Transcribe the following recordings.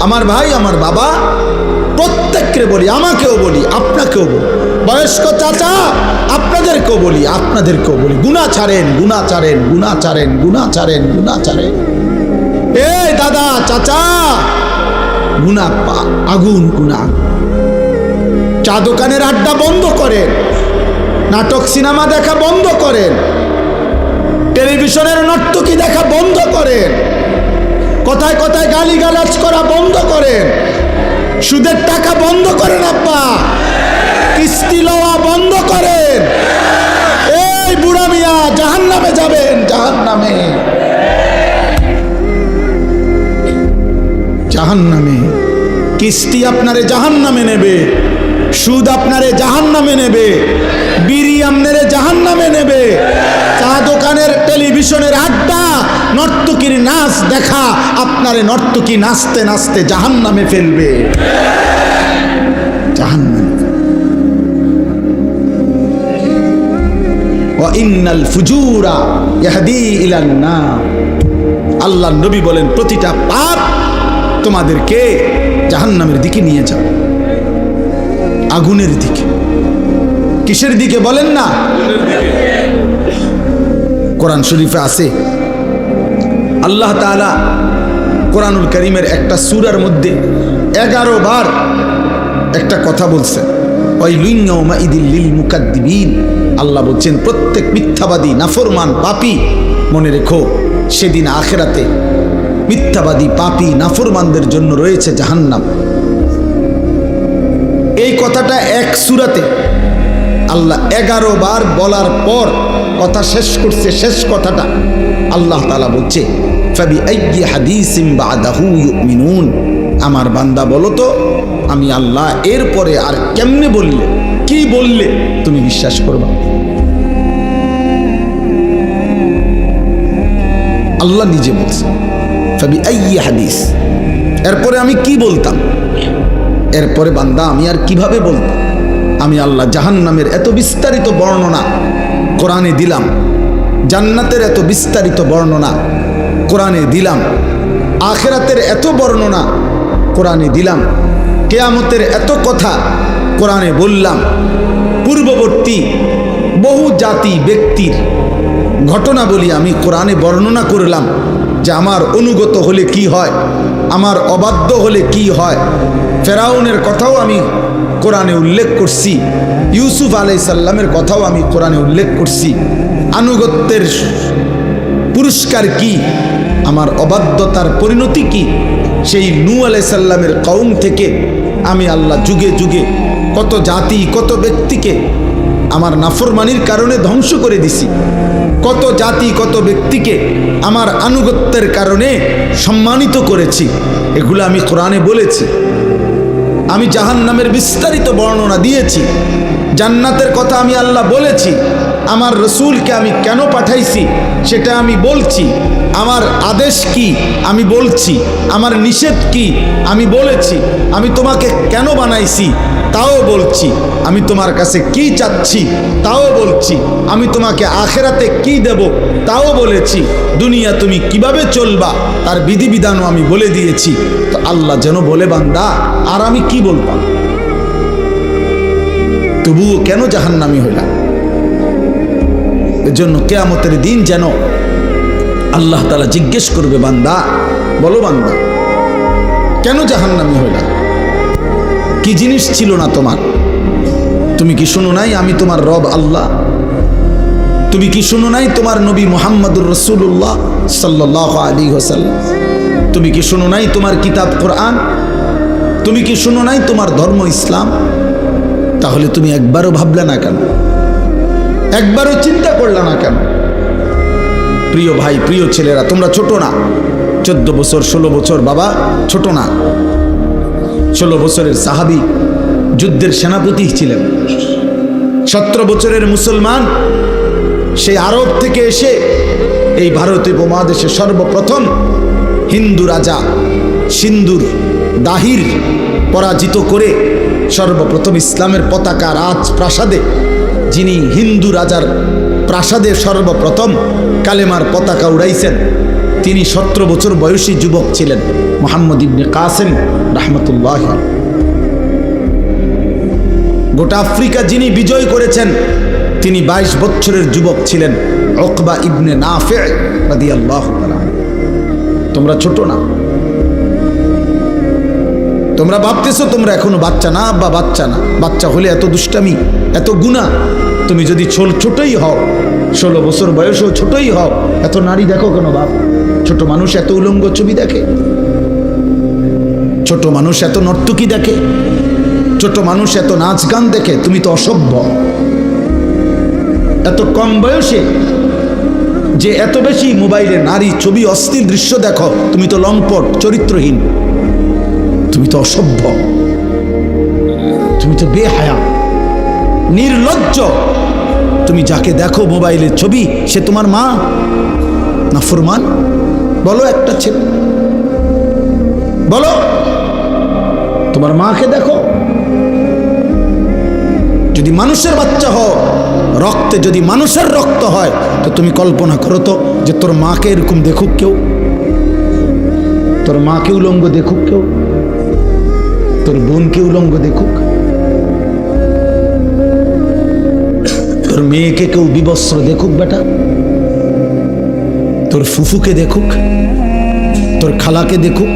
আমার ভাই, আমার বাবা, প্রত্যেককে বলি, আমাকেও বলি, আপনাকেও বলি। বয়স্ক চাচা, আপনাদেরকেও বলি আপনাদেরকেও বলি। গুণা ছাড়েন গুণা ছাড়েন গুণা ছাড়েন গুণা ছাড়েন গুণা ছাড়েন। এই দাদা, চাচা, গুণা আগুন গুণা। চা দোকানের আড্ডা বন্ধ করেন। নাটক, সিনেমা দেখা বন্ধ করেন। টেলিভিশনের নর্তকী দেখা বন্ধ করেন। কথায় কথায় গালি গালাজ করা বন্ধ করেন? সুদের টাকা বন্ধ করেন আব্বা। কিস্তি লওয়া বন্ধ করেন। এই বুড়া মিয়া জাহান নামে যাবেন জাহান নামে জাহান নামে কিস্তি আপনারে জাহান নামে নেবে, সুদ আপনারে জাহান নামে নেবে, বিড়ি আপনারে জাহান নামে নেবে। চা দোকানের, টেলিভিশনের আড্ডা নর্তকীর নাচ দেখা আপনারে নর্তকী নাচতে নাচতে জাহান নামে ফেলবে জাহান ইন্নাল ফুজুরা ইয়াহদি ইলান আল্লাহ নবী বলেন প্রতিটা পাপ তোমাদেরকে জাহান্নামের দিকে নিয়ে যাও আগুনের দিকে। কিসের দিকে বলেন না? কোরআন শরীফে আছে আল্লাহ তাআলা কোরআনুল করিমের একটা সুরার মধ্যে এগারো বার একটা কথা মুকাদ্দিবিন। আল্লাহ বলছেন, প্রত্যেক মিথ্যাবাদী, নাফরমান, পাপী মনে রেখো, সেদিন আখেরাতে মিথ্যাবাদী, পাপী, নাফরমানদের জন্য রয়েছে জাহান্নাম। এই কথাটা এক সুরাতে আল্লাহ এগারো বার বলার পর কথা শেষ করছে, শেষ কথাটা আল্লাহ তালা বলছে আমার বান্দা বলো তো, আমি আল্লাহ এরপরে আর কেমনে বললে, কি বললে তুমি বিশ্বাস করবা? আল্লাহ নিজে বলছে ফাবি আইয়ি হাদিস। এরপরে আমি কি বলতাম? এরপরে বান্দা, আমি আর কীভাবে বলতাম আমি আল্লাহ জাহান্নামের এত বিস্তারিত বর্ণনা কোরআনে দিলাম। জান্নাতের এত বিস্তারিত বর্ণনা কোরআনে দিলাম। আখেরাতের এত বর্ণনা কোরআনে দিলাম। কেয়ামতের এত কথা কোরআনে বললাম। পূর্ববর্তী বহু জাতি ব্যক্তির ঘটনা বলি আমি কোরআনে বর্ণনা করলাম যে আমার অনুগত হলে কি হয়? আমার অবাধ্য হলে কি হয়? ফেরাউনের কথাও আমি কোরআনে উল্লেখ করছি। ইউসুফ আলাই সাল্লামের কথাও আমি কোরআনে উল্লেখ করছি। আনুগত্যের পুরস্কার কি? আমার অবাধ্যতার পরিণতি কি? সেই নু আলাই সাল্লামের কৌম থেকে আমি আল্লাহ যুগে যুগে কত জাতি, কত ব্যক্তিকে আমার নাফরমানির কারণে ধ্বংস করে দিছি। কত জাতি, কত ব্যক্তিকে আমার আনুগত্যের কারণে সম্মানিত করেছি। এগুলো আমি কোরআনে বলেছি। আমি জাহান নামের বিস্তারিত বর্ণনা দিয়েছি। জান্নাতের কথা আমি আল্লাহ বলেছি। আমার রসুলকে আমি কেন পাঠাইছি সেটা আমি বলছি। আমার আদেশ কি আমি বলছি। আমার নিষেধ কি আমি বলেছি। আমি তোমাকে কেন বানাইছি তাও বলছি। আমি তোমার কাছে কি চাচ্ছি তাও বলছি। আমি তোমাকে আখেরাতে কি দেব তাও বলেছি। দুনিয়া তুমি কীভাবে চলবা তার বিধিবিধানও আমি বলে দিয়েছি। আল্লাহ যেন বলে, বান্দা, আর আমি কি বলতাম তবুও কেন জাহান্নামি হইলাম? এজন্য কেয়ামতের দিন যেন আল্লাহ তালা জিজ্ঞেস করবে, বান্দা, বলো, বান্দা, কেন জাহান্নামি হইলাম? কি জিনিস ছিল না তোমার? তুমি কি শুনো নাই আমি তোমার রব আল্লাহ? তুমি কি শুনো নাই তোমার নবী মোহাম্মদুর রসুল্লাহ সাল্লাহ আলী হোসাল্লাম তুমি কি শুনো নাই তোমার কিতাব কোরআন? তুমি কি শুনো নাই তোমার ধর্ম ইসলাম? তাহলে তুমি একবারও ভাবলে না কেন? একবারও চিন্তা করলে না কেন? প্রিয় ভাই, প্রিয় ছেলেরা, তোমরা ছোট না। চোদ্দ বছর, ষোলো বছর, বাবা, ছোট না। ষোলো বছরের সাহাবি যুদ্ধের সেনাপতি ছিলেন। সতেরো বছরের মুসলমান, সেই আরব থেকে এসে এই ভারতীয় উপমহাদেশে সর্বপ্রথম হিন্দু রাজা, সিন্দুর, দাহির পরাজিত করে সর্বপ্রথম ইসলামের পতাকা রাজ প্রাসাদে যিনি হিন্দু রাজার প্রাসাদে সর্বপ্রথম কালেমার পতাকা উড়াইছেন, তিনি সতেরো বছর বয়সী যুবক ছিলেন, মোহাম্মদ ইবনে কাসেম রহমতুল্লাহ গোটা আফ্রিকা যিনি বিজয় করেছেন, তিনি বাইশ বছরের যুবক ছিলেন অকবা ইবনে নাফে আল্লাহ তোমরা ছোট না। তোমরা ভাবতেছো তোমরা এখনও বাচ্চা না বা বাচ্চা না। বাচ্চা হলে এত দুষ্টামি, এত গুণা তুমি যদি ছোল ছোটই হও, ষোলো বছর বয়সও ছোটই হও, এত নারী দেখো কেন বাপ? ছোট মানুষ এত উলঙ্গ ছবি দেখে। ছোট মানুষ এত নর্তকী দেখে। ছোট মানুষ এত নাচ গান দেখে, তুমি তো অসভ্য। এত কম বয়সে যে এত বেশি মোবাইলে নারী ছবি অস্থির দৃশ্য দেখো, তুমি তো লম্পট, চরিত্রহীন। তুমি তো অসভ্য। তুমি তো বেহায়া। নির্লজ্জ। তুমি যাকে দেখো মোবাইলের ছবি, সে তোমার মা না ফুরমান? বলো একটা ছেলে। বলো। তোমার মাকে দেখো। যদি মানুষের বাচ্চা হও রক্তে যদি মানুষের রক্ত হয়, তো তুমি কল্পনা করো তো যে তোর মাকে এরকম দেখুক কেউ। তোর মাকে উলঙ্গ দেখুক কেউ। তোর বোনকে উলঙ্গ দেখুক। তোর মেয়েকে কেউ বিবস্ত্র দেখুক বেটা। তোর ফুফুকে দেখুক। তোর খালাকে দেখুক।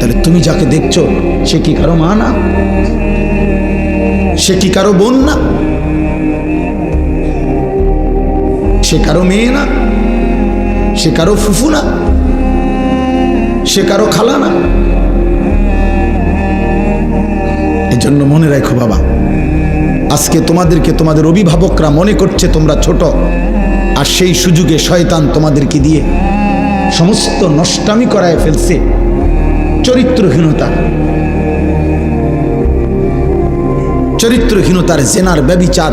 তাহলে তুমি যাকে দেখছ, সে কি কারও মা না? সে কি কারও বোন না? সে কারও মেয়ে না? সে কারও ফুফু না? সে কারও খালা না? এজন্য মনে রাখো বাবা, আজকে তোমাদেরকে তোমাদের অভিভাবকরা মনে করছে তোমরা ছোট, আর সেই সুযোগে শয়তান তোমাদেরকে দিয়ে সমস্ত নষ্টামি করায় ফেলছে। চরিত্রহীনতা। চরিত্রহীনতার জেনার ব্যবিচার,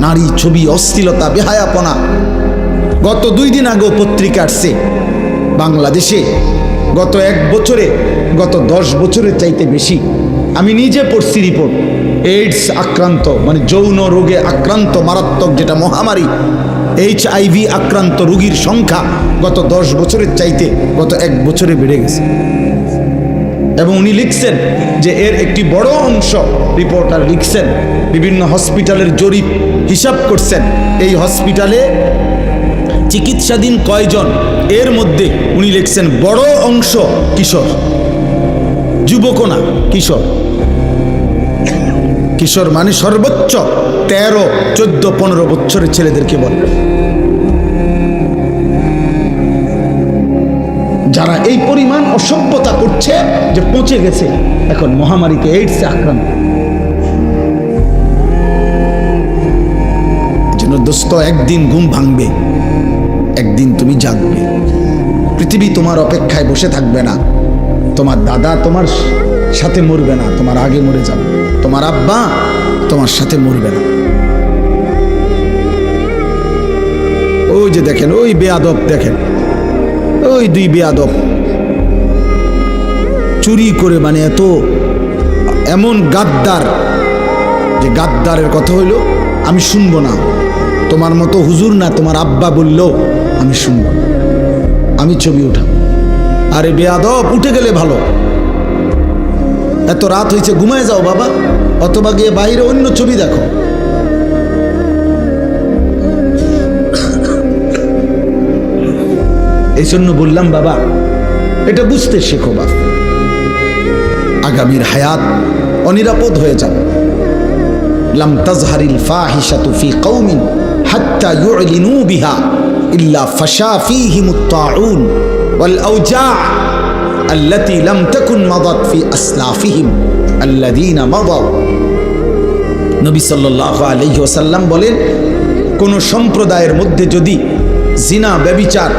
নারী ছবি অশ্লীলতা, বেহায়াপনা। গত দুই দিন আগেও পত্রিকা আসছে। বাংলাদেশে গত এক বছরে, গত দশ বছরের চাইতে বেশি। আমি নিজে পড়ছি রিপোর্ট। এইডস আক্রান্ত মানে যৌন রোগে আক্রান্ত, মারাত্মক যেটা মহামারী এইচ আক্রান্ত রোগীর সংখ্যা গত দশ বছরের চাইতে গত এক বছরে বেড়ে গেছে। এবং উনি লিখছেন যে এর একটি বড় অংশ রিপোর্টার লিখছেন, বিভিন্ন হসপিটালের জরিপ হিসাব করছেন। এই হসপিটালে চিকিৎসাধীন কয়জন? এর মধ্যে উনি লিখছেন, বড় অংশ কিশোর যুবকও না কিশোর। কিশোর মানে সর্বোচ্চ তেরো, চোদ্দ, পনেরো বছরের ছেলেদেরকে বলে। যারা এই পরিমাণ অসভ্যতা করছে যে পচে গেছে এখন মহামারীতে এইডসে আক্রান্ত। দোস্ত, একদিন ঘুম ভাঙবে, একদিন তুমি জাগবে। পৃথিবী তোমার অপেক্ষায় বসে থাকবে না। তোমার দাদা তোমার সাথে মরবে না, তোমার আগে মরে যাবে। তোমার আব্বা তোমার সাথে মরবে না। ওই যে দেখেন, ওই বেয়াদব দেখেন। ওই দুই বেয়াদব চুরি করে মানে এত এমন গাদ্দার যে গাদ্দারের কথা হইল, আমি শুনব না। তোমার মতো হুজুর না, তোমার আব্বা বললেও আমি শুনব আমি ছবি উঠাম আরে বেয়াদব, উঠে গেলে ভালো। এত রাত হয়েছে ঘুমায় যাও বাবা। অথবা গিয়ে বাইরে অন্য ছবি দেখো। এই জন্য বললাম বাবা এটা বুঝতে শেখো বাপ আগামীর হায়াত অনিরাপদ হয়ে যাবে লাম তাজহারিল ফাহিশাতু ফি কওমিন হাত্তা ইউলিনু বিহা ইল্লা ফাশা ফীহিম الطاعون والأوجاع التي لم تكن مضت في أسلافهم الذين مضوا নবী সাল্লাল্লাহু আলাইহি ওয়াসাল্লাম বলেন কোন সম্প্রদায়ের মধ্যে যদি জিনা ব্যবিচার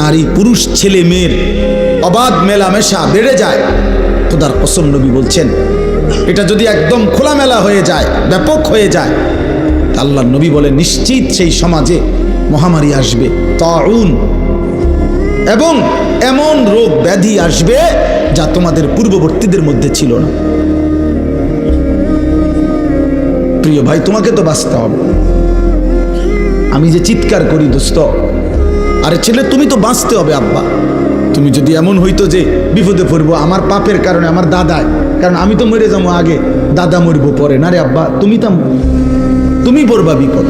নারী, পুরুষ, ছেলে, মেয়ের অবাধ মেলামেশা বেড়ে যায়। খোদার কসম নবী বলছেন, এটা যদি একদম খোলামেলা হয়ে যায়, ব্যাপক হয়ে যায় আল্লাহ নবী বলে, নিশ্চিত সেই সমাজে মহামারী আসবে, তাউন। এবং এমন রোগ ব্যাধি আসবে যা তোমাদের পূর্ববর্তীদের মধ্যে ছিল না। প্রিয় ভাই, তোমাকে তো বাঁচতে হবে। আমি যে চিৎকার করি, দোস্ত আরে ছেলে, তুমি তো বাঁচতে হবে, আব্বা। তুমি যদি এমন হইতো যে বিপদে পড়ব, আমার পাপের কারণে, আমার দাদায়, কারণ আমি তো মরে যাব আগে, দাদা মরবো পরে। না রে আব্বা, তুমি তো তুমি পড়বা বিপদ।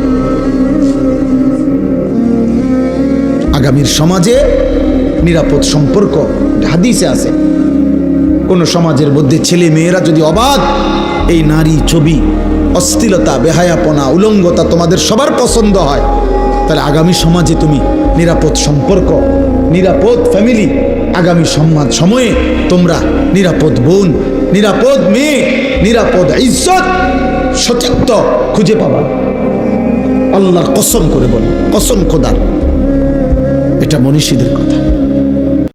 আগামীর সমাজে নিরাপদ সম্পর্ক হাদিসে আছে। কোন সমাজের মধ্যে ছেলে মেয়েরা যদি অবাধ, এই নারী ছবি, অস্থিলতা, বেহায়াপনা, উলঙ্গতা তোমাদের সবার পছন্দ হয়, তাহলে আগামী সমাজে তুমি নিরাপদ সম্পর্ক, নিরাপদ ফ্যামিলি আগামী সম্মান সময়ে তোমরা নিরাপদ বোন, নিরাপদ মেয়ে, নিরাপদ ইজ্জত সচিত্ত খুঁজে পাবা। আল্লাহর কসম করে বলে, কসম খোদার। এটা মনীষীদের কথা।